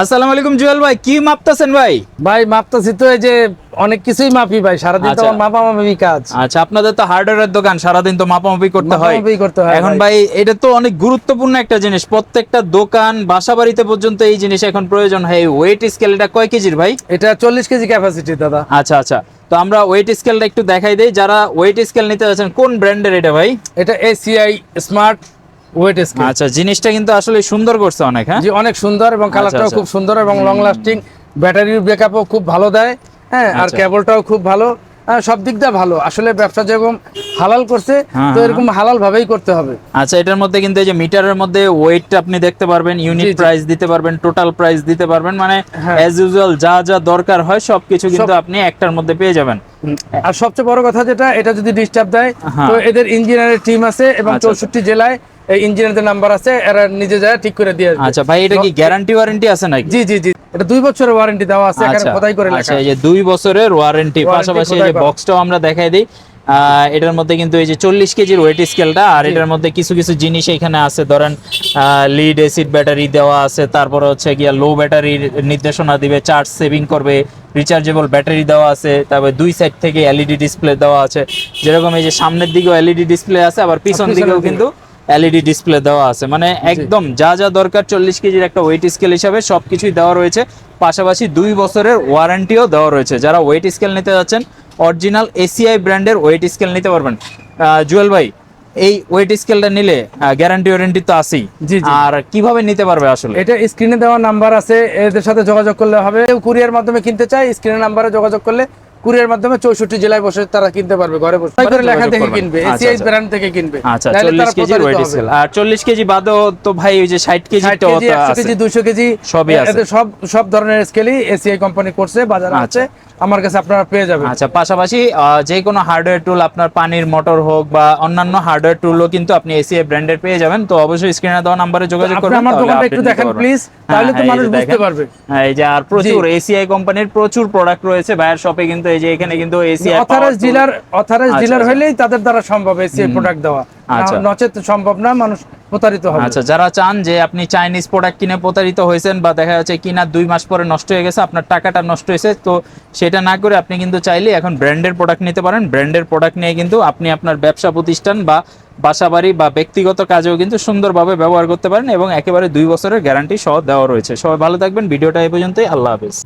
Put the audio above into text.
আসসালামু আলাইকুম জুয়েল ভাই কি মাপতেছেন ভাই? ভাই মাপতাছি তো এই যে অনেক কিছুই মাপি ভাই সারাদিন তো আচ্ছা। আমার মাপা মাপি কাজ। আচ্ছা আপনাদের তো হার্ডওয়্যারের দোকান সারাদিন তো মাপামাপি করতে হয়। করতে হয় এখন ভাই। ভাই এটা তো অনেক গুরুত্বপূর্ণ একটা জিনিস। প্রত্যেকটা দোকান বাসা বাড়িতে পর্যন্ত এই জিনিস এখন প্রয়োজন হয়। ওয়েট স্কেল এটা কয় কেজির ভাই? এটা চল্লিশ কেজি ক্যাপাসিটি দাদা। আচ্ছা আচ্ছা। তো আমরা ওয়েট স্কেলটা একটু দেখাই দেই। যারা ওয়েট স্কেল নিতে যাচ্ছেন কোন ব্র্যান্ডের এটা ভাই? এটা এসিআই স্মার্ট ওয়েট স্কেল আচ্ছা জিনিসটা কিন্তু আসলে সুন্দর করছে অনেক হ্যাঁ জি অনেক সুন্দর এবং কালারটাও আচ্ছা। খুব সুন্দর এবং লং লাস্টিং ব্যাটারির ব্যাকআপও খুব ভালো দেয় হ্যাঁ আর আচ্ছা। কেবলটাও খুব ভালো হ্যাঁ, সব দিক দিয়ে ভালো আসলে ব্যবসা যেরকম হালাল করছে হ্যাঁ, তো হ্যাঁ। এরকম হালাল ভাবেই করতে হবে আচ্ছা এটার মধ্যে কিন্তু এই যে মিটারের মধ্যে ওয়েট আপনি দেখতে পারবেন ইউনিট। প্রাইস দিতে পারবেন টোটাল প্রাইস দিতে পারবেন মানে হ্যাঁ। অ্যাজ ইউজুয়াল যা যা দরকার হয় সবকিছু কিন্তু আপনি একটার মধ্যে পেয়ে যাবেন আর সবচেয়ে বড় কথা যেটা এটা যদি ডিস্টার্ব দেয় হ্যাঁ। তো এদের ইঞ্জিনিয়ারের টিম আছে এবং আচ্ছা, চৌষট্টি জেলায় এই ইঞ্জিনিয়ারদের নাম্বার আছে এরা নিজে যায় ঠিক করে দিয়ে। আচ্ছা ভাই এটা কি গ্যারান্টি ওয়ারেন্টি আছে নাকি? জি জি জি। এটা দুই বছরের ওয়ারেন্টি দেওয়া আছে এখানে আচ্ছা খোদাই করে লেখা। আচ্ছা এই যে দুই বছরের ওয়ারেন্টি পাশাপাশি এই যে বক্সটাও আমরা দেখাই দিই। এটার মধ্যে কিন্তু এই যে চল্লিশ কেজির ওয়েট স্কেলটা আর এটার মধ্যে কিছু কিছু জিনিস এখানে আছে। ধরেন লিড এসিড ব্যাটারি দেওয়া আছে তারপরে হচ্ছে গিয়া লো ব্যাটারির নির্দেশনা দিবে চার্জ সেভিং করবে রিচার্জেবল ব্যাটারি দেওয়া আছে তারপরে দুই সাইড থেকে এলইডি ডিসপ্লে দেওয়া আছে। যেরকম এই যে সামনের দিকেও এলইডি ডিসপ্লে আছে আবার পিছন দিকেও। কিন্তু এলইডি ডিসপ্লে দেওয়া আছে। মানে একদম যা যা দরকার চল্লিশ কেজির একটা ওয়েট স্কেল হিসাবে সবকিছুই দেওয়া রয়েছে। পাশাপাশি দুই বছরের ওয়ারেন্টিও দেওয়া রয়েছে। যারা ওয়েট স্কেল নিতে যাচ্ছেন অরিজিনাল এসিআই ব্র্যান্ডের ওয়েট স্কেল নিতে পারবেন। জুয়েল ভাই এই ওয়েট স্কেলটা নিলে গ্যারান্টি ওয়ারেন্টি তো আছেই। জি, জি। আর কীভাবে নিতে পারবে আসলে? এটা স্ক্রিনে দেওয়া নাম্বার আছে। এদের সাথে যোগাযোগ করলে হবে। কুরিয়ার মাধ্যমে কিনতে চাই স্ক্রিনের নাম্বারে যোগাযোগ করলে কুরিয়ার মাধ্যমে চৌষট্টি জেলায় বসে তারা কিনতে পারবে ঘরে বসে। করে লেখা থেকে কিনবে আচ্ছা, এসিআই আচ্ছা। ব্র্যান্ড থেকে কিনবে। আচ্ছা চল্লিশ ওয়েট হবে। আর চল্লিশ কেজি বাদেও তো ভাই ওই যে ষাট কেজি 60 কেজি একশো কেজি দুইশো কেজি সবই আছে। সব সব ধরনের স্কেলই এসিআই কোম্পানি করছে বাজারে আছে। আমার কাছে আপনারা পেয়ে যাবেন। আচ্ছা পাশাপাশি যে কোনো হার্ডওয়্যার টুল আপনার পানির মোটর হোক বা অন্যান্য হার্ডওয়্যার টুলও কিন্তু আপনি এসিআই ব্র্যান্ডের পেয়ে যাবেন। তো অবশ্যই স্ক্রিনে দেওয়া নাম্বারে যোগাযোগ করবেন আমার দোকানটা একটু দেখেন প্লিজ হ্যাঁ, তাহলে তো মানুষ বুঝতে পারবে। হ্যাঁ, এই যে আর প্রচুর এসিআই কোম্পানির প্রচুর প্রোডাক্ট রয়েছে। ভাইয়ের শপে কিন্তু এই যে এখানে কিন্তু ACI authorise dealer authorise dealer. হলেই তাদের দ্বারা সম্ভব এসিআই প্রোডাক্ট দেওয়া। আচ্ছা। নচেত সম্ভব না মানুষ প্রতারিত হবে। আচ্ছা যারা চান যে আপনি চাইনিজ প্রোডাক্ট কিনে প্রতারিত হয়েছেন বা দেখা যাচ্ছে কিনা দুই মাস পরে নষ্ট হয়ে গেছে আপনার টাকাটা নষ্ট হয়েছে তো সেটা না করে আপনি কিন্তু চাইলে এখন ব্র্যান্ডের প্রোডাক্ট নিতে পারেন। ব্র্যান্ডের প্রোডাক্ট নিয়ে কিন্তু আপনি আপনার ব্যবসা প্রতিষ্ঠান বা বাসাবাড়ি বা ব্যক্তিগত কাজেও কিন্তু সুন্দরভাবে ব্যবহার করতে পারেন এবং একেবারে দুই বছরের গ্যারান্টি সহ দেওয়া রয়েছে। সবাই ভালো থাকবেন ভিডিওটা এই পর্যন্তই। আল্লাহ হাফেজ।